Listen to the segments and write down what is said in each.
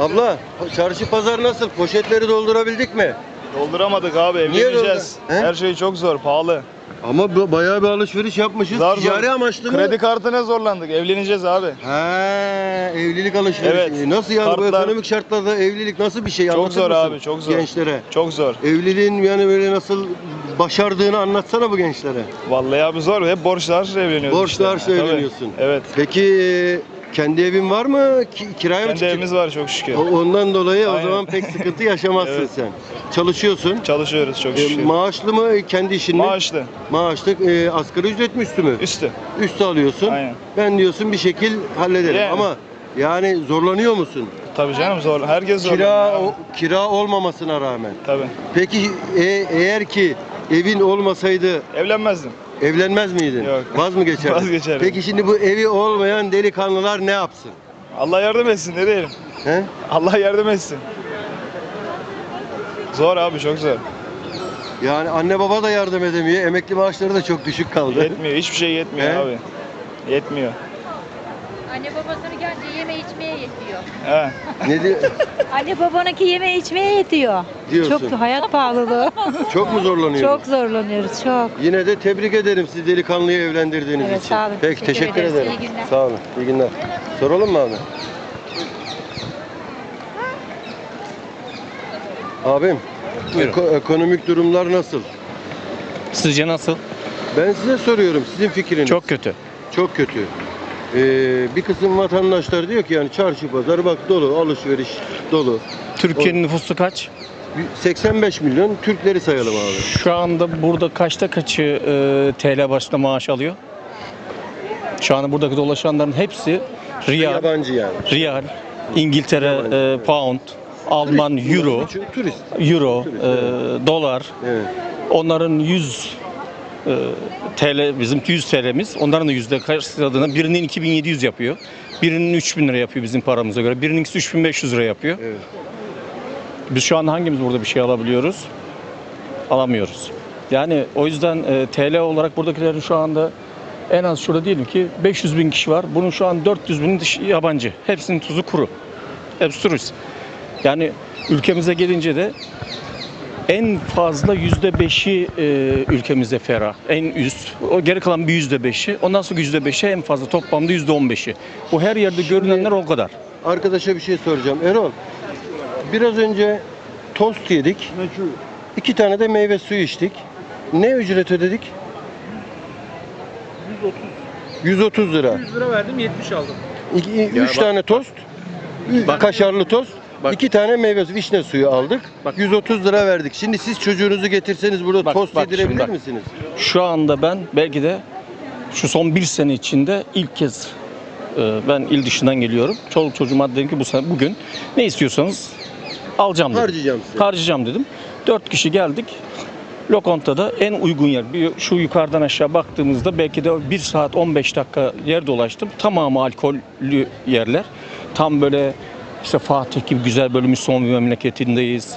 Abla çarşı pazar nasıl? Poşetleri doldurabildik mi? Dolduramadık abi evleneceğiz. doldur- He? Her şey çok zor, pahalı. Ama bu- bayağı bir alışveriş yapmışız. Zar zor. Ticari amaçlı mı? Kredi kartına zorlandık. Evleneceğiz abi. He, evlilik alışverişi. Evet. Nasıl yani bu Kartlar- ekonomik şartlarda evlilik nasıl bir şey? Çok Anlatır zor mısın abi, çok zor. Gençlere. Çok zor. Evliliğin yani böyle nasıl başardığını anlatsana bu gençlere. Vallahi abi zor. Hep borçlar evleniyoruz Borçlar işte. Tabii. evleniyorsun. Evet. Peki e, kendi evin var mı? Ki- kiraya mı Kendi çıkacak? evimiz var çok şükür. O- Ondan dolayı o Aynen. zaman pek sıkıntı yaşamazsın Evet. sen. Çalışıyorsun. Çalışıyoruz çok E, şükür. maaşlı mı kendi işin mi? Maaşlı. Maaşlı. E, asgari ücret mi üstü mü? Üstü. Üstü alıyorsun. Aynen. Ben diyorsun bir şekil hallederim Yani. ama yani zorlanıyor musun? Tabii canım zor. Herkes zor. Kira o- kira olmamasına rağmen. Tabii. Peki e- eğer ki evin olmasaydı Evlenmezdim. Evlenmez miydin? Yok. Vaz mı geçerdin? Vazgeçerim. Peki şimdi bu evi olmayan delikanlılar ne yapsın? Allah yardım etsin ne diyelim. He? Allah yardım etsin. Zor abi çok zor. Yani anne baba da yardım edemiyor. Emekli maaşları da çok düşük kaldı. Yetmiyor. Hiçbir şey yetmiyor He? abi. Yetmiyor. Anne babasını yeme içmeye yetiyor. He. ne di- Anne babanınki yeme içmeye yetiyor. diyorsun? Çok hayat pahalılığı. Çok mu zorlanıyorsun? çok zorlanıyoruz çok. Yine de tebrik ederim sizi delikanlıyı evlendirdiğiniz Evet, için. sağ olun. Peki Teşekkür teşekkür ederiz. ederim. İyi günler. Sağ olun. İyi günler. Soralım mı abi? Abim, Buyurun. eko- ekonomik durumlar nasıl? Sizce nasıl? Ben size soruyorum, sizin fikriniz. Çok kötü. Çok kötü. Ee, bir kısım vatandaşlar diyor ki yani çarşı pazar bak dolu, alışveriş dolu. Türkiye'nin nüfusu kaç? 85 milyon Türkleri sayalım abi. Şu anda burada kaçta kaçı e, TL başına maaş alıyor? Şu anda buradaki dolaşanların hepsi riyal, Yabancı yani. riyal, İngiltere Yabancı, e, evet. pound, Alman euro, Çünkü Turist. euro, Turist, e, dolar. Evet. Onların 100 e, TL, bizimki 100 TL'miz. Onların da yüzde karşıladığında birinin 2700 yapıyor. Birinin 3000 lira yapıyor bizim paramıza göre. Birinin 3500 lira yapıyor. Evet. Biz şu an hangimiz burada bir şey alabiliyoruz? Alamıyoruz. Yani o yüzden e, TL olarak buradakilerin şu anda en az şurada diyelim ki 500 bin kişi var. Bunun şu an 400 bin dışı yabancı. Hepsinin tuzu kuru. Hepsi turist. Yani ülkemize gelince de en fazla yüzde beşi e, ülkemizde ferah. En üst. O geri kalan bir yüzde beşi. Ondan sonra yüzde beşi en fazla toplamda yüzde on beşi. Bu her yerde görünenler o kadar. Arkadaşa bir şey soracağım. Erol, biraz önce tost yedik. İki tane de meyve suyu içtik. Ne ücret ödedik? 130. 130 lira. 100 lira verdim 70 aldım. İki, üç bak- tane tost. Bak- kaşarlı tost. Bak. iki tane meyve suyu, vişne suyu aldık. Bak. 130 lira verdik. Şimdi siz çocuğunuzu getirseniz burada Bak, tost bak yedirebilir şimdi bak. misiniz? Şu anda ben belki de şu son bir sene içinde ilk kez e, ben il dışından geliyorum. Çoluk çocuğuma dedim ki bu sene bugün ne istiyorsanız alacağım dedim. Harcayacağım size. Harcayacağım dedim. Dört kişi geldik. Lokantada en uygun yer. Bir, şu yukarıdan aşağı baktığımızda belki de 1 saat 15 dakika yer dolaştım. Tamamı alkollü yerler. Tam böyle işte Fatih gibi güzel böyle Müslüman bir memleketindeyiz.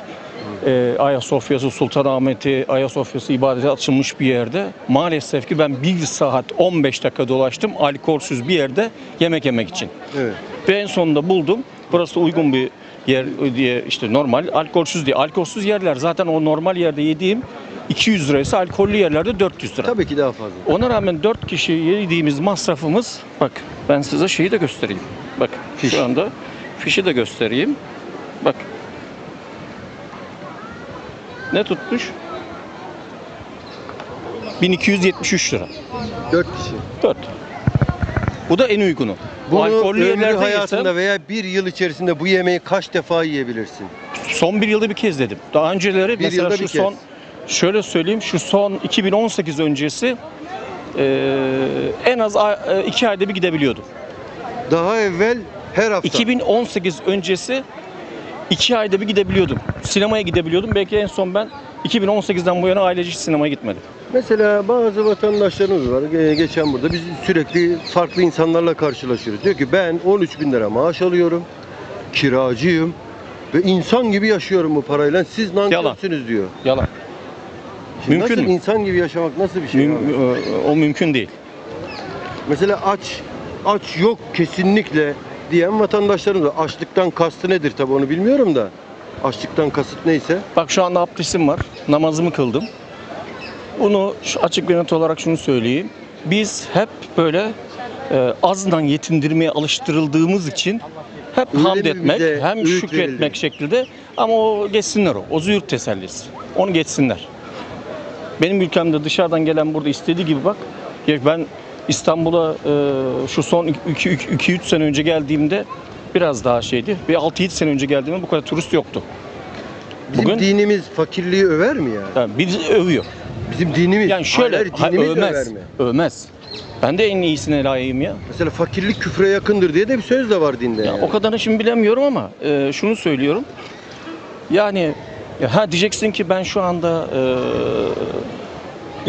Ee, Ayasofya'sı, Sultanahmet'i, Ayasofya'sı ibadete açılmış bir yerde. Maalesef ki ben 1 saat 15 dakika dolaştım alkolsüz bir yerde yemek yemek için. Evet. Ve en sonunda buldum. Burası uygun bir yer diye işte normal alkolsüz diye. Alkolsüz yerler zaten o normal yerde yediğim 200 liraysa alkollü yerlerde 400 lira. Tabii ki daha fazla. Ona rağmen 4 kişi yediğimiz masrafımız bak ben size şeyi de göstereyim. Bak Fiş. şu anda fişi de göstereyim. Bak. Ne tutmuş? 1273 lira. 4 kişi. 4. Bu da en uygunu. Bu Bunu alkollü ömrü yerlerde hayatında yesem- veya bir yıl içerisinde bu yemeği kaç defa yiyebilirsin? Son bir yılda bir kez dedim. Daha önceleri Bir mesela yılda şu bir kez. son şöyle söyleyeyim şu son 2018 öncesi eee, en az a- e, iki ayda bir gidebiliyordum. Daha evvel her hafta. 2018 öncesi iki ayda bir gidebiliyordum. Sinemaya gidebiliyordum. Belki en son ben 2018'den bu yana ailece hiç sinemaya gitmedim. Mesela bazı vatandaşlarımız var. Ge- Geçen burada biz sürekli farklı insanlarla karşılaşıyoruz. Diyor ki ben 13 bin lira maaş alıyorum. Kiracıyım. Ve insan gibi yaşıyorum bu parayla. Siz nankörsünüz diyor. Yalan. Şimdi Mümkün nasıl mü? insan gibi yaşamak nasıl bir şey? Müm- abi? e, o mümkün değil. Mesela aç aç yok kesinlikle diyen vatandaşlarımız var. Açlıktan kastı nedir tabi onu bilmiyorum da. Açlıktan kasıt neyse. Bak şu anda abdestim var. Namazımı kıldım. Bunu açık ve net olarak şunu söyleyeyim. Biz hep böyle e, azdan yetindirmeye alıştırıldığımız için hep Öyle hamd etmek bize hem şükretmek verildi? şeklinde ama o geçsinler o. O züğürt tesellisi. Onu geçsinler. Benim ülkemde dışarıdan gelen burada istediği gibi bak. Ben İstanbul'a e, şu son 2-3 sene önce geldiğimde biraz daha şeydi. Bir 6-7 sene önce geldiğimde bu kadar turist yoktu. Bizim Bugün- dinimiz fakirliği över mi yani? Yani bizi övüyor. Bizim dinimiz. Yani şöyle hayır, ha, dinimiz över övmez. mi? Övmez. Ben de en iyisine layığım ya. Mesela fakirlik küfre yakındır diye de bir söz de var dinde ya yani. o kadarını şimdi bilemiyorum ama e, şunu söylüyorum. Yani ya, ha diyeceksin ki ben şu anda e,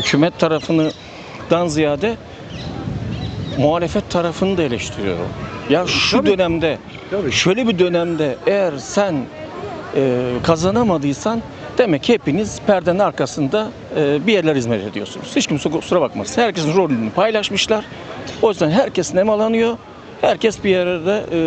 hükümet tarafından ziyade muhalefet tarafını da eleştiriyorum. Ya şu Tabii. dönemde Tabii. şöyle bir dönemde eğer sen e, kazanamadıysan demek ki hepiniz perdenin arkasında e, bir yerler hizmet ediyorsunuz. Hiç kimse kusura bakmasın. Herkesin rolünü paylaşmışlar. O yüzden herkes nemalanıyor. Herkes bir yerde e,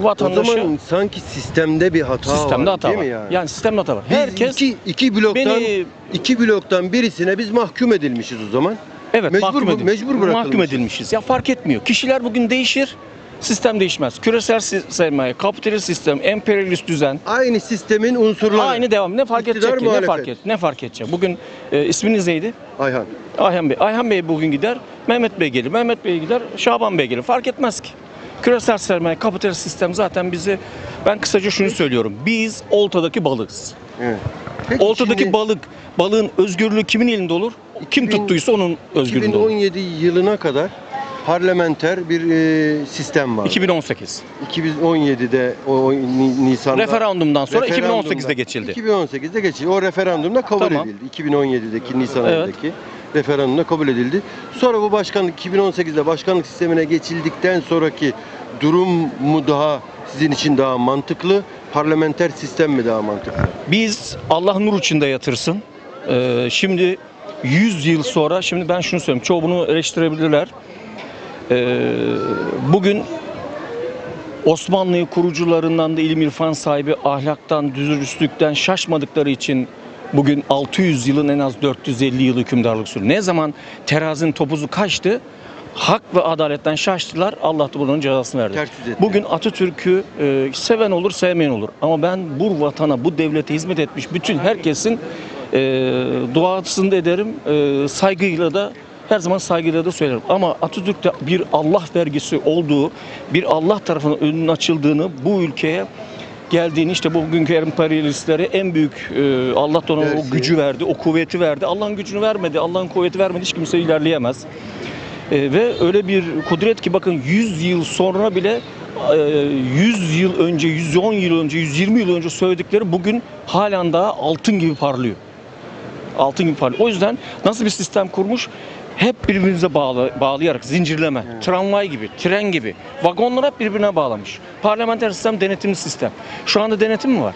O vatandaşı zaman sanki sistemde bir hata sistemde var hata değil var. mi yani? Yani sistemde hata var. Biz Herkes iki, iki bloktan beni iki bloktan birisine biz mahkum edilmişiz o zaman. Evet mecbur mahkum, edilmiş. mecbur mahkum edilmişiz. Ya fark etmiyor. Kişiler bugün değişir. Sistem değişmez. Küresel si- sermaye, kapitalist sistem, emperyalist düzen, Aynı sistemin unsurları. Aynı devam. Ne fark İktidar, edecek ki? Ne muhalefet. fark et? Ne fark edecek? Bugün e, isminiz neydi? Ayhan. Ayhan Bey. Ayhan Bey bugün gider. Mehmet Bey gelir. Mehmet Bey gider. Şaban Bey gelir. Fark etmez ki. Küresel sermaye, kapitalist sistem zaten bizi ben kısaca şunu söylüyorum. Biz oltadaki balığız. Evet. Peki Oltadaki şimdi balık, balığın özgürlüğü kimin elinde olur? Kim 2000 tuttuysa onun özgürlüğünde olur. 2017 yılına kadar parlamenter bir e, sistem var. 2018. 2017'de o, o Ni- Nisan'da Referandumdan sonra referandumda- 2018'de geçildi. 2018'de geçildi. O referandumda kabul Tamam. edildi. 2017'deki Nisan Evet. ayındaki referandumda kabul edildi. Sonra bu başkanlık 2018'de başkanlık sistemine geçildikten sonraki durum mu daha sizin için daha mantıklı? Parlamenter sistem mi daha mantıklı? Biz Allah nur içinde yatırsın. Ee, şimdi 100 yıl sonra, şimdi ben şunu söyleyeyim, çoğu bunu eleştirebilirler. Ee, bugün Osmanlı'yı kurucularından da ilim irfan sahibi, ahlaktan, dürüstlükten şaşmadıkları için bugün 600 yılın en az 450 yıl hükümdarlık sürdü. Ne zaman terazinin topuzu kaçtı, hak ve adaletten şaştılar, Allah da bunun cezasını verdi. Bugün Atatürk'ü e, seven olur, sevmeyen olur. Ama ben bu vatana, bu devlete hizmet etmiş bütün herkesin e, duasını da ederim, e, saygıyla da her zaman saygıyla da söylerim. Ama Atatürk'te bir Allah vergisi olduğu, bir Allah tarafından önünün açıldığını bu ülkeye geldiğini işte bugünkü emperyalistlere en büyük e, Allah da ona o gücü verdi, o kuvveti verdi. Allah'ın gücünü vermedi, Allah'ın kuvveti vermedi. Hiç kimse ilerleyemez. E, ve öyle bir kudret ki bakın 100 yıl sonra bile e, 100 yıl önce, 110 yıl önce, 120 yıl önce söyledikleri bugün halen daha altın gibi parlıyor. Altın gibi parlıyor. O yüzden nasıl bir sistem kurmuş? Hep birbirimize bağlı, bağlayarak, zincirleme, tramvay gibi, tren gibi, vagonlar hep birbirine bağlamış. Parlamenter sistem denetimli sistem. Şu anda denetim mi var?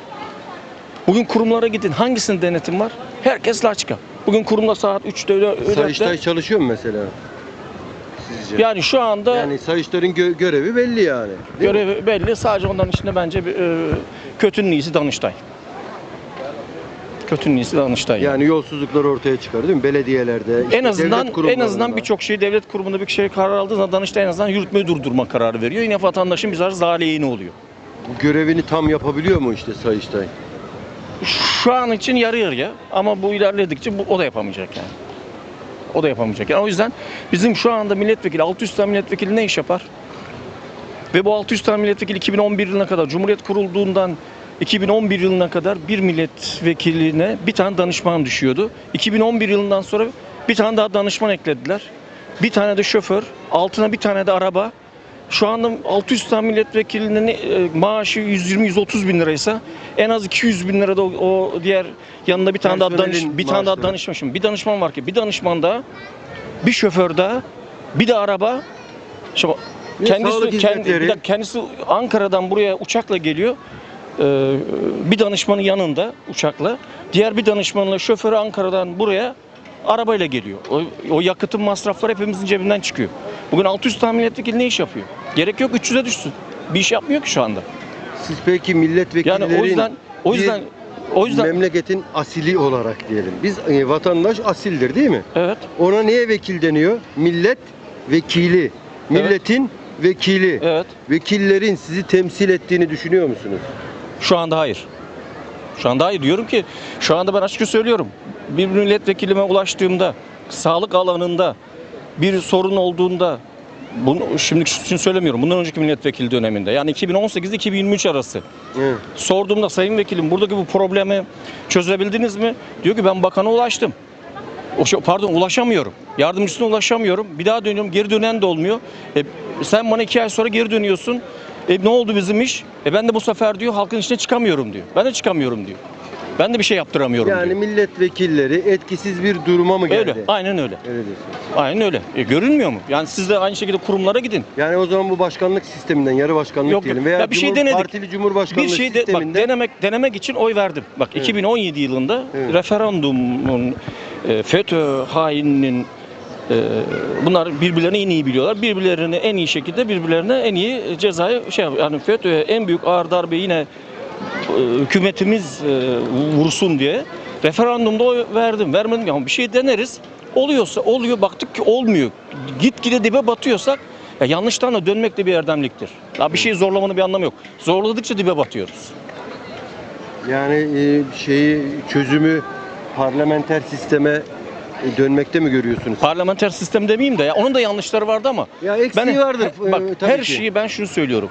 Bugün kurumlara gidin. Hangisinin denetim var? Herkes laçka. Bugün kurumda saat 3'te öyle öyle- Sayıştay çalışıyor mu mesela? Sizce? Yani şu anda Yani Sayıştay'ın gö- görevi belli yani. değil mi? görevi belli. Sadece onların içinde bence bir, e, kötünün iyisi Danıştay. Kötünün iyisi Danıştay. Yani yolsuzluklar ortaya çıkar değil mi? Belediyelerde, işte en azından devlet en azından birçok şey devlet kurumunda bir şey karar aldığı zaman Danıştay en azından yürütmeyi durdurma kararı veriyor. Yine vatandaşın daha aleyhine oluyor. Bu görevini tam yapabiliyor mu işte Sayıştay? Şu an için yarı yarıya ama bu ilerledikçe bu, o da yapamayacak yani. O da yapamayacak. Yani o yüzden bizim şu anda milletvekili 600 tane milletvekili ne iş yapar? Ve bu 600 tane milletvekili 2011 yılına kadar Cumhuriyet kurulduğundan 2011 yılına kadar bir milletvekiline bir tane danışman düşüyordu. 2011 yılından sonra bir tane daha danışman eklediler. Bir tane de şoför, altına bir tane de araba. Şu anda 600 tane milletvekilinin e, maaşı 120-130 bin liraysa en az 200 bin lirada o, o diğer yanında bir tane daha danış, Personelin bir tane daha maaşları. danışman. Şimdi bir danışman var ki bir danışman da bir şoför daha bir de araba. Şimdi Bir de sağlık kendisi kendi, hizmetleri. bir dakika, kendisi Ankara'dan buraya uçakla geliyor. Ee, bir danışmanın yanında uçakla. Diğer bir danışmanla şoförü Ankara'dan buraya arabayla geliyor. O, o yakıtın masrafları hepimizin cebinden çıkıyor. Bugün 600 tane milletvekili ne iş yapıyor? Gerek yok 300'e düşsün. bir iş yapmıyor ki şu anda. Siz peki milletvekillerin Yani o yüzden o yüzden o yüzden memleketin asili olarak diyelim. Biz e, vatandaş asildir değil mi? evet Ona niye vekil deniyor? Millet vekili. Milletin vekili. evet Vekillerin sizi temsil ettiğini düşünüyor musunuz? şu anda hayır. Şu anda hayır diyorum ki şu anda ben açıkça söylüyorum. Bir milletvekilime ulaştığımda sağlık alanında bir sorun olduğunda bunu şimdi için söylemiyorum. Bundan önceki milletvekili döneminde. Yani 2018 ile 2023 arası. Evet. Sorduğumda sayın vekilim buradaki bu problemi çözebildiniz mi? Diyor ki ben bakana ulaştım. O şey, pardon ulaşamıyorum. Yardımcısına ulaşamıyorum. Bir daha dönüyorum geri dönen de olmuyor. E, sen bana iki ay sonra geri dönüyorsun. E, ne oldu bizim iş? E, ben de bu sefer diyor halkın içine çıkamıyorum diyor. Ben de çıkamıyorum diyor. Ben de bir şey yaptıramıyorum Yani diyor. milletvekilleri etkisiz bir duruma mı geldi? Öyle. Aynen öyle. Öyle diyorsunuz. Aynen öyle. E, görünmüyor mu? Yani siz de aynı şekilde kurumlara gidin. Yani o zaman bu başkanlık sisteminden yarı başkanlık Yok, diyelim veya Ya bir şey Cumhur- denedik. partili cumhurbaşkanlığı Bir şey de, bak sisteminden denemek denemek için oy verdim. Bak Evet. 2017 yılında Evet. referandumun e, FETÖ haininin bunlar birbirlerini en iyi biliyorlar. Birbirlerini en iyi şekilde birbirlerine en iyi cezayı şey yani FETÖ'ye en büyük ağır darbe yine e, hükümetimiz e, vursun diye referandumda oy verdim. Vermedim ama bir şey deneriz. Oluyorsa oluyor. Baktık ki olmuyor. Gitgide dibe batıyorsak ya yanlıştan da dönmek de bir erdemliktir. Ya bir şeyi zorlamanın bir anlamı yok. Zorladıkça dibe batıyoruz. yani e, şeyi çözümü parlamenter sisteme dönmekte mi görüyorsunuz? Parlamenter sistem demeyeyim de ya onun da yanlışları vardı ama Ya eksiği vardır. he- e, bak tabii her ki. şeyi ben şunu söylüyorum.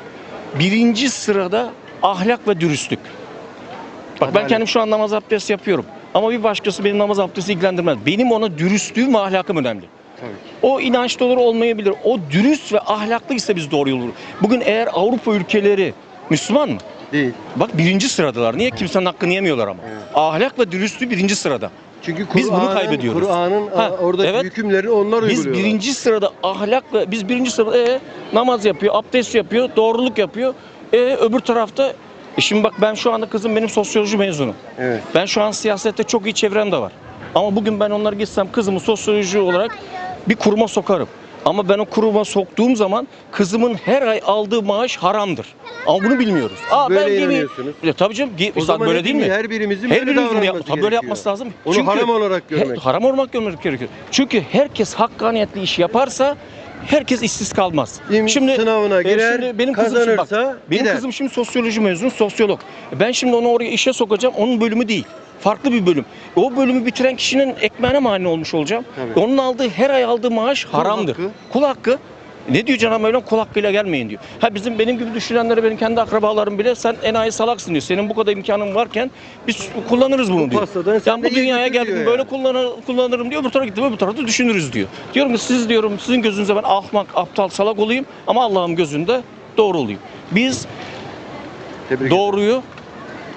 Birinci sırada ahlak ve dürüstlük. Bak ben Adalet. kendim şu an namaz abdesti yapıyorum. Ama bir başkası benim namaz abdesti ilgilendirmez. Benim ona dürüstlüğüm ve ahlakım önemli. Tabii. O inançlı olur olmayabilir. O dürüst ve ahlaklıysa biz doğru yol buluruz. Bugün eğer Avrupa ülkeleri Müslüman mı? Değil. Bak birinci sıradalar. Niye? Kimsenin hakkını yemiyorlar ama. Evet. Ahlak ve dürüstlüğü birinci sırada. Çünkü Biz bunu kaybediyoruz. Kur'an'ın Ha, a, oradaki evet. hükümlerini onlar Biz uyguluyorlar. birinci sırada ahlak ve biz birinci sırada e, namaz yapıyor, abdest yapıyor, doğruluk yapıyor. E, öbür tarafta e şimdi bak ben şu anda kızım benim sosyoloji mezunu. Evet. Ben şu an siyasette çok iyi çevrem de var. Ama bugün ben onlara gitsem kızımı sosyoloji olarak bir kuruma sokarım. Ama ben o kuruma soktuğum zaman kızımın her ay aldığı maaş haramdır. Ama bunu bilmiyoruz. Aa, Böyle ben gemi-. Ya, tabii canım. ge- O zaman böyle değil mi? Her birimizin Her böyle birimizin davranması yap- tabii böyle yapması lazım. Onu Çünkü haram olarak görmek. He- haram olarak görmek gerekiyor. Çünkü herkes hakkaniyetli iş yaparsa herkes işsiz kalmaz. İm- sınavına e, girer, şimdi benim kızım şimdi bak, benim gider. kızım şimdi sosyoloji mezunu, sosyolog. Ben şimdi onu oraya işe sokacağım. Onun bölümü değil. Farklı bir bölüm. O bölümü bitiren kişinin ekmeğine mani olmuş olacağım. Tabii. Onun aldığı her ay aldığı maaş haramdır. hakkı. Kul hakkı. Ne diyor Cenab-ı Mevlam? Kul hakkıyla gelmeyin diyor. Ha bizim benim gibi düşünenlere benim kendi akrabalarım bile sen enayi salaksın diyor. Senin bu kadar imkanın varken biz kullanırız bunu Bu diyor. pastadan sen bu dünyaya geldim diyor böyle yani. kullanır, kullanırım diyor. Bu tarafa gittim öbür tarafta düşünürüz diyor. Diyorum ki siz diyorum sizin gözünüzde ben ahmak, aptal, salak olayım ama Allah'ın gözünde doğru olayım. Biz Tebrik ederim. doğruyu,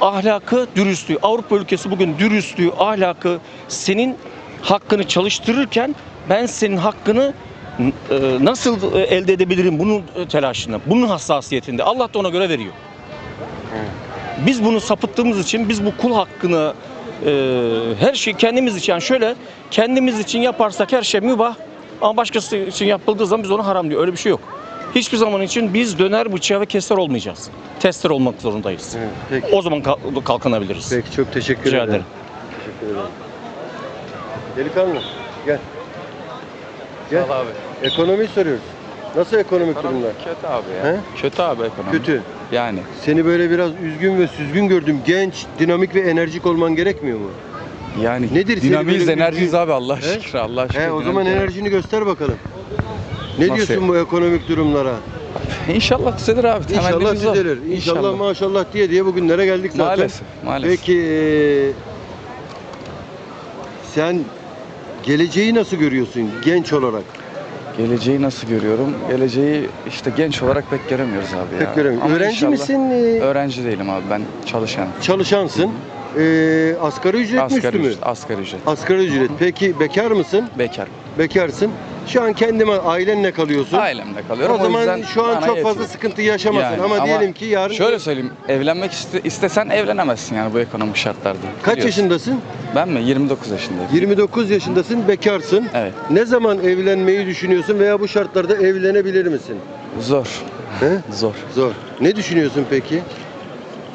ahlakı, dürüstlüğü. Avrupa ülkesi bugün dürüstlüğü, ahlakı senin hakkını çalıştırırken ben senin hakkını nasıl e, elde edebilirim bunun e, telaşında, bunun hassasiyetinde. Allah da ona göre veriyor. Biz bunu sapıttığımız için biz bu kul hakkını e, her şey kendimiz için yani şöyle kendimiz için yaparsak her şey mübah ama başkası için yapıldığı zaman biz onu haram diyor. Öyle bir şey yok. Hiçbir zaman için biz döner bıçağı ve keser olmayacağız. Tester olmak zorundayız. Evet, peki. O zaman kalk- kalkınabiliriz. Peki çok teşekkür Rica ederim. ederim. Teşekkür ederim. Delikanlı gel. Gel. abi. Ekonomiyi soruyoruz. Nasıl ekonomik durumlar? Kötü abi ya. He? Kötü abi ekonomi. Kötü. Yani. Seni böyle biraz üzgün ve süzgün gördüm. Genç, dinamik ve enerjik olman gerekmiyor mu? Yani Nedir senin dinamiyiz böyle enerjiyiz üzgün- abi Allah He? şükür Allah şükür. He, o zaman dinamik enerjini göster bakalım. Ne Nasıl? diyorsun bu ekonomik durumlara? İnşallah düzelir abi. İnşallah düzelir. İnşallah, maşallah diye diye bugünlere geldik zaten. Maalesef. Maalesef. Peki eee, sen geleceği nasıl görüyorsun genç olarak? Geleceği nasıl görüyorum? Geleceği işte genç olarak pek göremiyoruz abi ya. Pek göremiyorum. Ama Öğrenci inşallah- misin? eee, Öğrenci değilim abi ben çalışan. çalışansın. Eee asgari ücret mi üstü Asgari mü? ücret. Asgari ücret. Asgari ücret. Peki bekar mısın? Bekar. Bekarsın. Şu an kendime ailenle kalıyorsun. Ailemde kalıyorum. O zaman yüzden şu an çok yetiyor. fazla sıkıntı yaşamasın Yani ama, ama diyelim ki yarın Şöyle söyleyeyim. Evlenmek iste- istesen evlenemezsin yani bu ekonomik şartlarda. kaç Biliyorsun. yaşındasın? Ben mi? 29 yaşındayım. 29 yaşındasın, bekarsın. Evet. Ne zaman evlenmeyi düşünüyorsun veya bu şartlarda evlenebilir misin? Zor. He? Zor. Zor. Ne düşünüyorsun peki?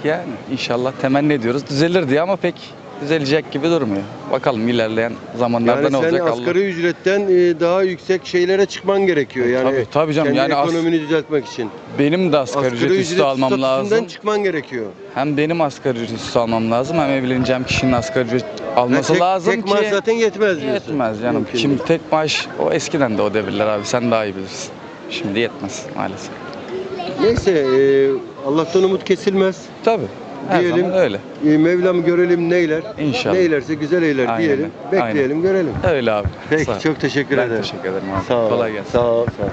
Yani inşallah temenni ediyoruz. Düzelir diye ama pek düzelecek gibi durmuyor. Bakalım ilerleyen zamanlarda Yani ne olacak Allah. asgari ücretten e, daha yüksek şeylere çıkman gerekiyor. Yani Tabii, tabii canım. kendi Yani ekonomini düzeltmek için. Benim de asgari, ücret üstü almam lazım. çıkman gerekiyor. Hem benim asgari ücret üstü almam lazım hem evleneceğim kişinin asgari ücret alması tek, lazım tek ki maaş zaten yetmez diyorsun. yetmez canım. Mümkün Şimdi değil. tek maaş o eskiden de o devirler abi sen daha iyi bilirsin. Şimdi yetmez maalesef. Neyse e, Allah'tan umut kesilmez. Tabii. Her Diyelim. zaman öyle. E, Mevlam görelim neyler. İnşallah. Neylerse güzel eyler Aynen. diyelim. Bekleyelim görelim. Öyle abi. Peki Sağ ol. çok teşekkür Ben ederim. teşekkür ederim abi. Sağ ol. Kolay gelsin. Sağ ol. Sağ ol.